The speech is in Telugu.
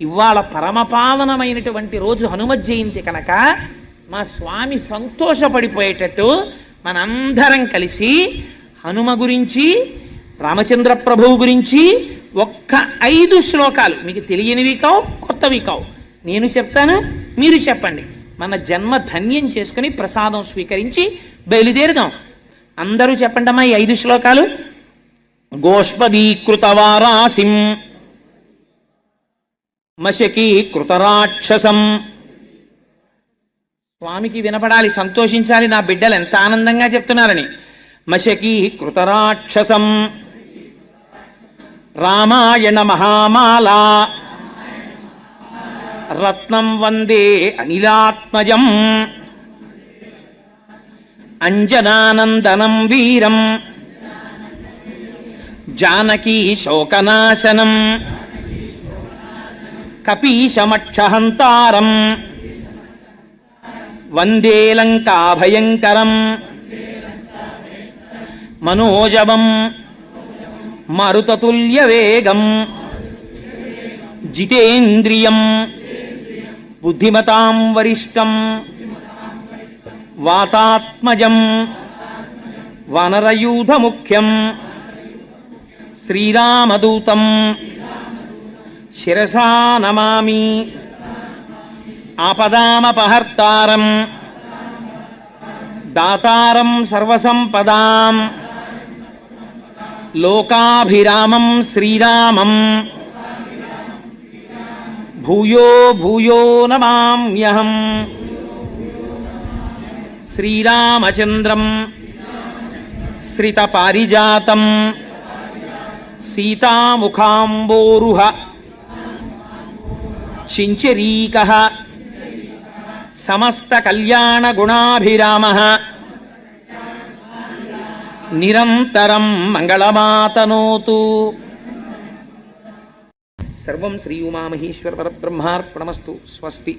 ఇవాళ పరమపావనమైనటువంటి రోజు హనుమ జయంతి కనుక మా స్వామి సంతోషపడిపోయేటట్టు మనందరం కలిసి హనుమ గురించి రామచంద్ర ప్రభువు గురించి ఒక్క ఐదు శ్లోకాలు మీకు తెలియనివి కావు కొత్తవి కావు. నేను చెప్తాను మీరు చెప్పండి. మన జన్మ ధన్యం చేసుకుని ప్రసాదం స్వీకరించి బయలుదేరుదాం. అందరూ చెప్పండమ్మా ఈ ఐదు శ్లోకాలు. గోష్పదీకృతవారాసిం మశకీకృతరాక్షసం స్వామికి వినపడాలి సంతోషించాలి నా బిడ్డలు ఎంత ఆనందంగా చెప్తున్నారని. మశకీకృతరాక్షసం రామాయణ మహామాల. రత్నం వందే అనిలాత్మజం. అంజనానందనం వీరం. జానకీ శోకనాశనం. కపీశమక్షహంతారం. వందే లంకాభయంకరం. మనోజవం. మరుతతుల్యవేగం. జితేంద్రియం. బుద్ధిమతాం వరిష్టం. వాతాత్మజం. వనరయూధముఖ్యం. శ్రీరామదూతం. శిరసా నమామి. ఆపదామపహర్తారం. దాతారం సర్వసంపదాం. లోకాభిరామం శ్రీరామం. భూయో భూయో నమామ్యహం. శ్రీరామచంద్రం. శ్రితపారిజాతం. సీతాముఖాంబోరుహ. చించరీక సమస్త కళ్యాణ గుణాభిరామ నిరంతరం మంగళమాతనోతు సర్వం శ్రీ ఉమామహేశ్వర పరబ్రహ్మార్పణమస్తు స్వస్తి